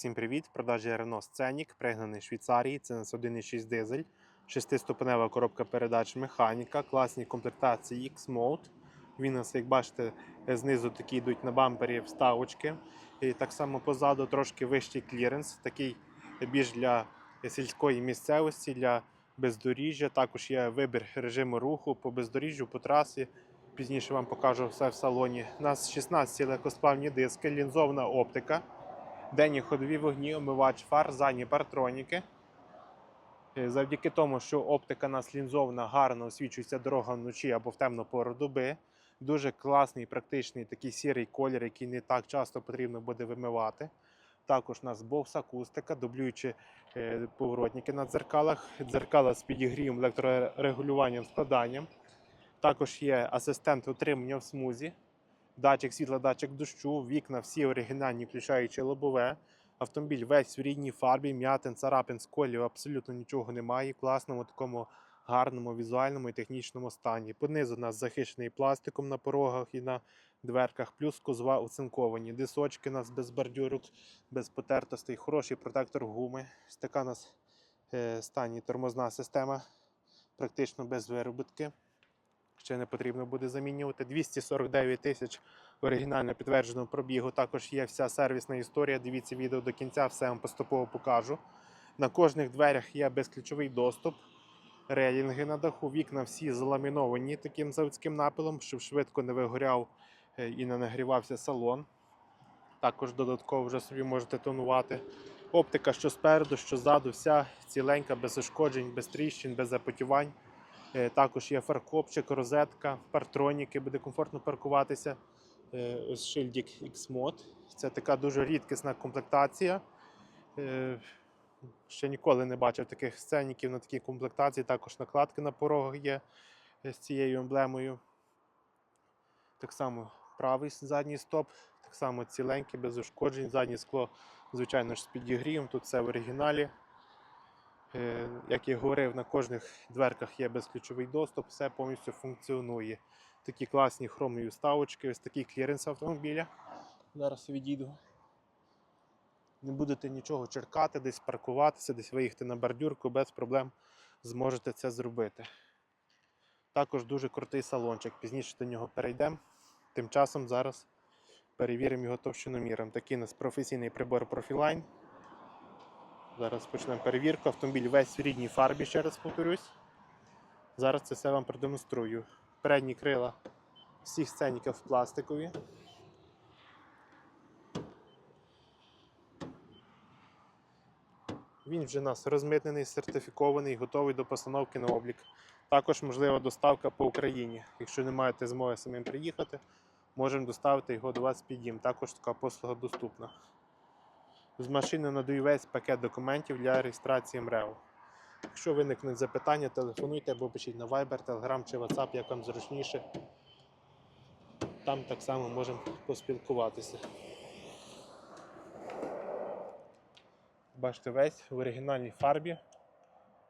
Всім привіт! В продажі Renault Scenic, пригнаний з Швейцарії. Це нас 1.6 дизель, шестиступенева коробка передач механіка, класні комплектації X-Mode. Він у нас, як бачите, знизу такі йдуть на бампері вставочки. І так само позаду трошки вищий кліренс, такий більш для сільської місцевості, для бездоріжжя. Також є вибір режиму руху по бездоріжжю, по трасі. Пізніше вам покажу все в салоні. У нас 16 легкосплавні диски, лінзована оптика. Денні ходові вогні, омивач фар, задні партроніки. Е, Завдяки тому, що оптика нас лінзована, гарно освічується дорога вночі або в темну пору доби. Дуже класний, практичний такий сірий колір, який не так часто потрібно буде вимивати. Також у нас бовс акустика, дублюючи е, поворотники на дзеркалах, дзеркала з підігрівом, електрорегулюванням, складанням. Також є асистент утримання в смузі, датчик світла, датчик дощу, вікна всі оригінальні, включаючи лобове. Автомобіль весь в рідній фарбі, м'ятин, царапин, сколів, абсолютно нічого немає. Класному такому гарному візуальному і технічному стані. Понизу у нас захищений пластиком на порогах і на дверках, плюс кузова оцинковані. Дисочки у нас без бордюрок, без потертостей, хороший протектор гуми. Така у нас е, стані тормозна система, практично без виробітки. Ще не потрібно буде замінювати. 249 тисяч оригінально підтвердженого пробігу. Також є вся сервісна історія. Дивіться відео до кінця, все вам поступово покажу. На кожних дверях є безключовий доступ. Рейлінги на даху, вікна всі заламіновані таким заводським напилом, щоб швидко не вигоряв е, і не нагрівався салон. Також додатково вже собі можете тонувати. Оптика, що спереду, що ззаду, вся ціленька, без ушкоджень, без тріщин, без запотівань. Е, Також є фаркопчик, розетка, партроніки, буде комфортно паркуватися. Е, Ось шильдик X-Mod. Це така дуже рідкісна комплектація. Е, Ще ніколи не бачив таких сценіків на такій комплектації. Також накладки на порогах є з цією емблемою. Так само правий задній стоп, так само ціленький, без ушкоджень. Заднє скло, звичайно ж, з підігрівом. Тут все в оригіналі. Е, Як я говорив, на кожних дверках є безключовий доступ, все повністю функціонує. Такі класні хромові вставочки, ось такий кліренс автомобіля. Зараз відійду. Не будете нічого черкати, десь паркуватися, десь виїхати на бордюрку, без проблем зможете це зробити. Також дуже крутий салончик. Пізніше до нього перейдемо. Тим часом зараз перевіримо його товщиноміром. Такий у нас професійний прибор Profiline. Зараз почнемо перевірку. Автомобіль весь в рідній фарбі, ще раз повторюсь. Зараз це все вам продемонструю. Передні крила всіх сценіків пластикові. Він вже у нас розмитнений, сертифікований, готовий до постановки на облік. Також можлива доставка по Україні. Якщо не маєте змоги самим приїхати, можемо доставити його до вас під дім. Також така послуга доступна. З машини надаю весь пакет документів для реєстрації МРЕО. Якщо виникнуть запитання, телефонуйте або пишіть на Viber, Telegram чи WhatsApp, як вам зручніше. Там так само можемо поспілкуватися. Бачите, весь в оригінальній фарбі.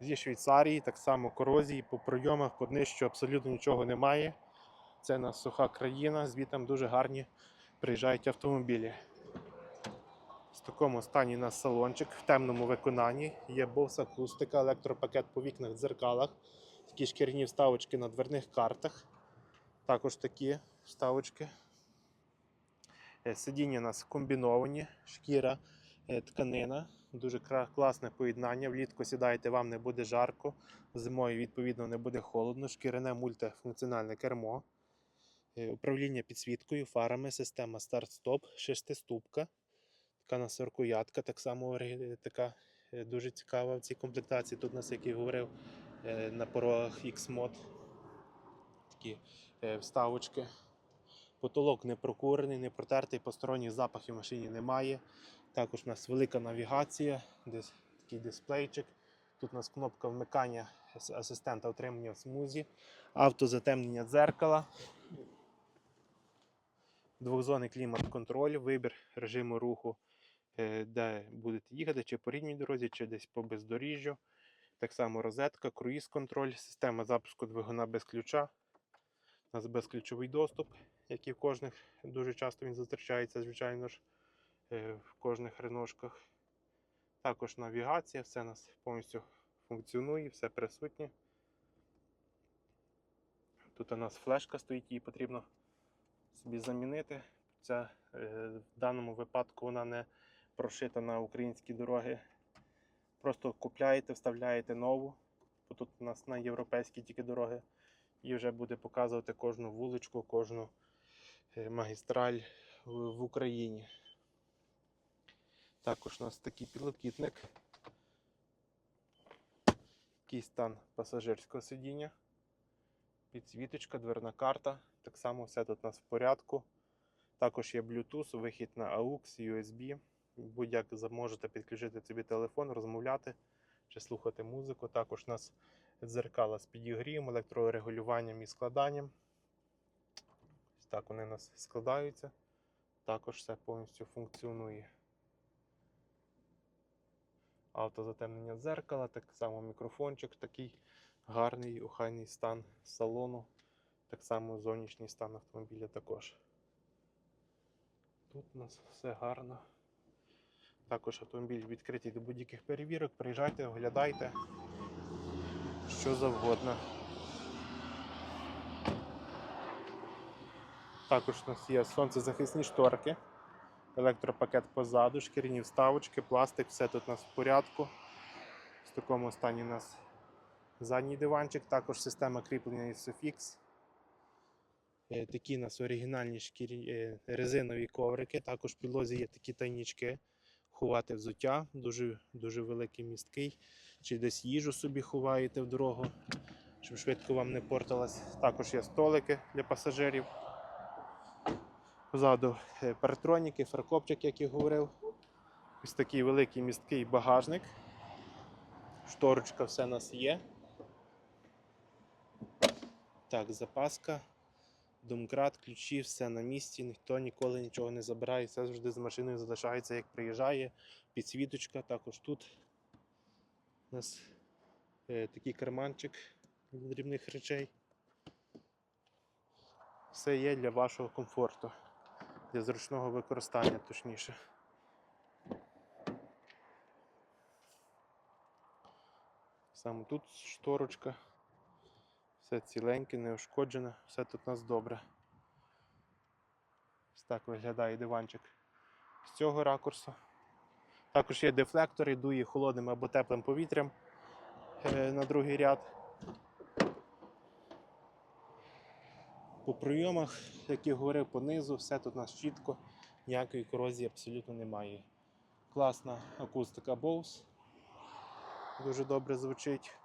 Зі Швейцарії, так само корозії, по пройомах, по днищу абсолютно нічого немає. Це у нас суха країна, звідти дуже гарні приїжджають автомобілі. Такому стані у нас салончик в темному виконанні. Є бос акустика, електропакет по вікнах, дзеркалах, такі шкірні вставочки на дверних картах. Також такі вставочки. Е, Сидіння у нас комбіновані, шкіра, е, тканина. Дуже класне поєднання. Влітку сідаєте, вам не буде жарко. Зимою, відповідно, не буде холодно. Шкіряне мультифункціональне кермо. Е, Управління підсвіткою, фарами, система старт-стоп, шестиступка. Така у нас рукоятка, так само така е, дуже цікава в цій комплектації. Тут у нас, як я говорив, е, на порогах X-Mod. Такі е, вставочки. Потолок не прокурений, не протертий, посторонніх запахів в машині немає. Також у нас велика навігація, десь такий дисплейчик. Тут у нас кнопка вмикання асистента отримання в смузі, автозатемнення дзеркала, двохзонний клімат-контроль, вибір режиму руху, де будете їхати, чи по рідній дорозі, чи десь по бездоріжжю. Так само розетка, круїз-контроль, система запуску двигуна без ключа. У нас безключовий доступ, який в кожних дуже часто він зустрічається, звичайно ж, е, в кожних реношках. Також навігація, все у нас повністю функціонує, все присутнє. Тут у нас флешка стоїть, її потрібно собі замінити. Ця, е, в даному випадку вона не прошита на українські дороги. Просто купляєте, вставляєте нову, бо тут у нас на європейські тільки дороги, і вже буде показувати кожну вуличку, кожну е, магістраль в, Україні. Також у нас такий підлокітник. Такий стан пасажирського сидіння. Підсвіточка, дверна карта. Так само все тут у нас в порядку. Також є Bluetooth, вихід на AUX, USB. Будь-як зможете підключити собі телефон, розмовляти чи слухати музику. Також у нас дзеркала з підігрієм, електрорегулюванням і складанням. Ось так вони у нас складаються. Також все повністю функціонує. Автозатемнення дзеркала, так само мікрофончик, такий гарний, охайний стан салону. Так само зовнішній стан автомобіля також. Тут у нас все гарно. Також автомобіль відкритий до будь-яких перевірок. Приїжджайте, оглядайте, що завгодно. Також у нас є сонцезахисні шторки, електропакет позаду, шкіряні вставочки, пластик, все тут у нас в порядку. В такому стані у нас задній диванчик, також система кріплення ISOFIX. Е, Такі у нас оригінальні шкірі, е, резинові коврики. Також в підлозі є такі тайнічки. Ховати взуття, дуже, дуже великий місткий. Чи десь їжу собі ховаєте в дорогу, щоб швидко вам не портилась. Також є столики для пасажирів. Позаду е, паратроніки, фаркопчик, як я говорив. Ось такий великий місткий багажник. Шторочка все у нас є. Так, запаска, домкрат, ключі, все на місці, ніхто ніколи нічого не забирає, все завжди з машиною залишається, як приїжджає. Підсвіточка, також тут у нас е, такий карманчик для дрібних речей. Все є для вашого комфорту, для зручного використання, точніше. Саме тут шторочка. Все ціленьке, неушкоджене, все тут у нас добре. Ось так виглядає диванчик з цього ракурсу. Також є дефлектори, дує холодним або теплим повітрям е, на другий ряд. По прийомах, як я говорив, по низу, все тут у нас чітко, ніякої корозії абсолютно немає. Класна акустика Bose. Дуже добре звучить.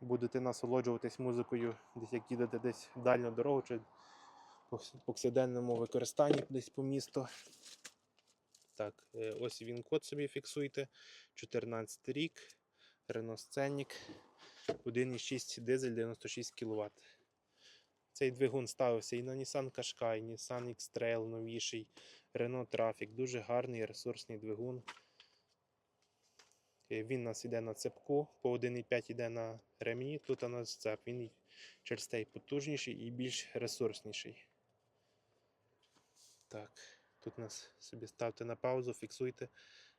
Будете насолоджуватись музикою, десь як їдете десь в дальню дорогу чи по вс- повсякденному використанні десь по місту. Так, е, ось він код собі фіксуйте. 14 рік, Scenic, 1,6 дизель 96 кВт. Цей двигун ставився і на Nissan Qashqai, Nissan X-Trail новіший, Renault Traffic. Дуже гарний ресурсний двигун. Е, Він у нас йде на цепку, по 1,5 йде на ремні, тут у нас цеп. Він через те потужніший і більш ресурсніший. Так, тут у нас собі ставте на паузу, фіксуйте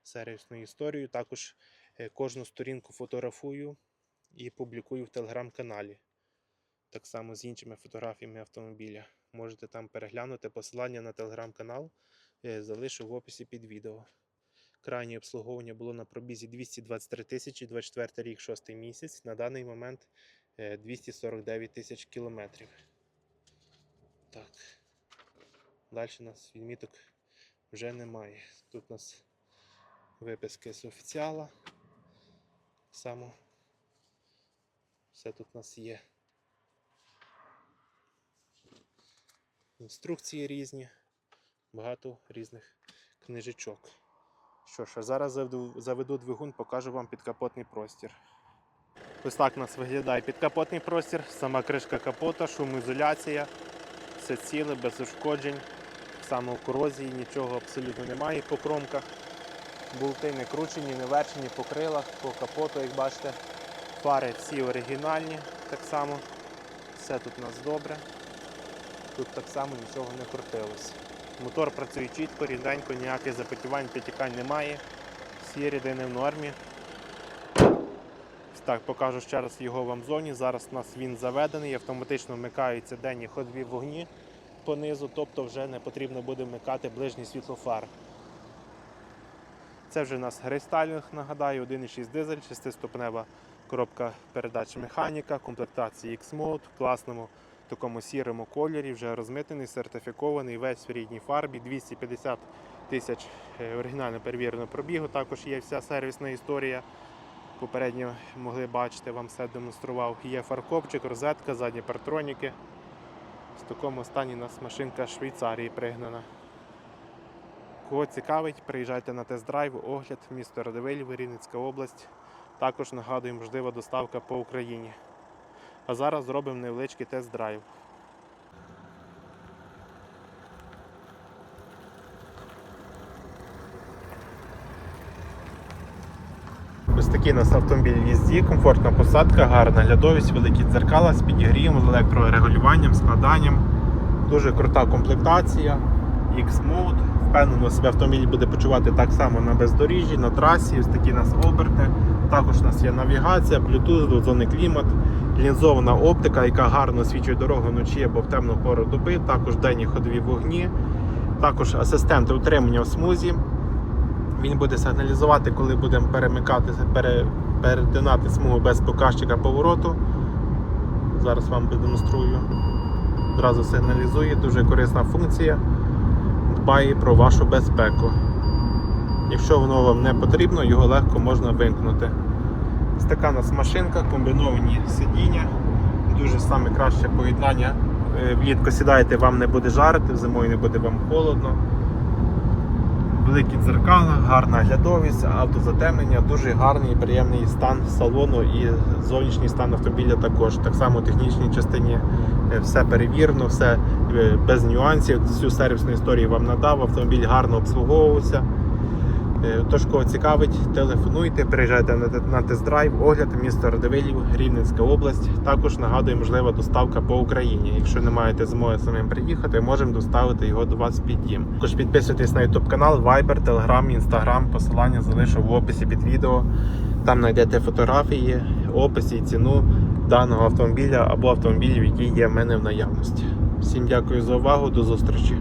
сервісну історію. Також е, кожну сторінку фотографую і публікую в телеграм-каналі. Так само з іншими фотографіями автомобіля. Можете там переглянути посилання на телеграм-канал, е, залишу в описі під відео. Крайнє обслуговування було на пробізі 223 тисячі, 24 рік, 6 місяць. На даний момент е, 249 тисяч кілометрів. Так. Далі у нас відміток вже немає. Тут у нас виписки з офіціала. Само все тут у нас є. Інструкції різні, багато різних книжечок. Що ж, зараз заведу, двигун, покажу вам підкапотний простір. Ось так у нас виглядає підкапотний простір, сама кришка капота, шумоізоляція, все ціле, без ушкоджень, саме в корозії, нічого абсолютно немає по кромках. Болти не кручені, не верчені по крилах, по капоту, як бачите. Фари всі оригінальні, так само. Все тут у нас добре. Тут так само нічого не крутилось. Мотор працює чітко, рівненько, ніяких запотівань, підтікань немає. всі рідини в нормі. Так, покажу ще раз його вам зоні. Зараз у нас він заведений, автоматично вмикаються денні ходові вогні по низу, тобто вже не потрібно буде вмикати ближнє світло фар. Це вже у нас рестайлінг, нагадаю, 1,6 дизель, 6-ступенева коробка передач механіка, комплектації X-Mode в класному такому сірому кольорі, вже розмитений, сертифікований, весь в рідній фарбі, 250 тисяч е, оригінально перевіреного пробігу. Також є вся сервісна історія. Попередньо могли бачити, вам все демонстрував. Є фаркопчик, розетка, задні партроніки. В такому стані у нас машинка Швейцарії пригнана. Кого цікавить, приїжджайте на тест-драйв, огляд, місто Радивиль, Рівненська область. Також нагадую, можлива доставка по Україні. А зараз зробимо невеличкий тест-драйв. Ось такий у нас автомобіль їзді, комфортна посадка, гарна глядовість, великі дзеркала з підігрівом, з електрорегулюванням, складанням. Дуже крута комплектація, X-Mode. Впевнено, себе автомобіль буде почувати так само на бездоріжжі, на трасі. Ось такі у нас оберти. Також у нас є навігація, Bluetooth, двозонний клімат, лінзована оптика, яка гарно освічує дорогу вночі або в темну пору доби. Також денні ходові вогні, також асистенти утримання в смузі. Він буде сигналізувати, коли будемо перемикати, пере, перетинати смугу без показчика повороту. Зараз вам демонструю. Одразу сигналізує, дуже корисна функція. Дбає про вашу безпеку. Якщо воно вам не потрібно, його легко можна вимкнути. Ось така у нас машинка, комбіновані сидіння, дуже саме краще поєднання. Е, Влітку сідаєте, вам не буде жарити, зимою не буде вам холодно. Великі дзеркала, гарна глядовість, автозатемнення, дуже гарний і приємний стан салону і зовнішній стан автомобіля також. Так само в технічній частині е, все перевірено, все е, без нюансів. Всю сервісну історію вам надав, автомобіль гарно обслуговувався. Е, Тож, кого цікавить, телефонуйте, приїжджайте на тест-драйв, огляд місто Радивилів, Рівненська область. Також нагадую, можлива доставка по Україні. Якщо не маєте змоги самим приїхати, можемо доставити його до вас під дім. Також підписуйтесь на YouTube канал, Viber, Telegram, Instagram. Посилання залишу в описі під відео. Там знайдете фотографії, опис і ціну даного автомобіля або автомобілів, які є в мене в наявності. Всім дякую за увагу, до зустрічі.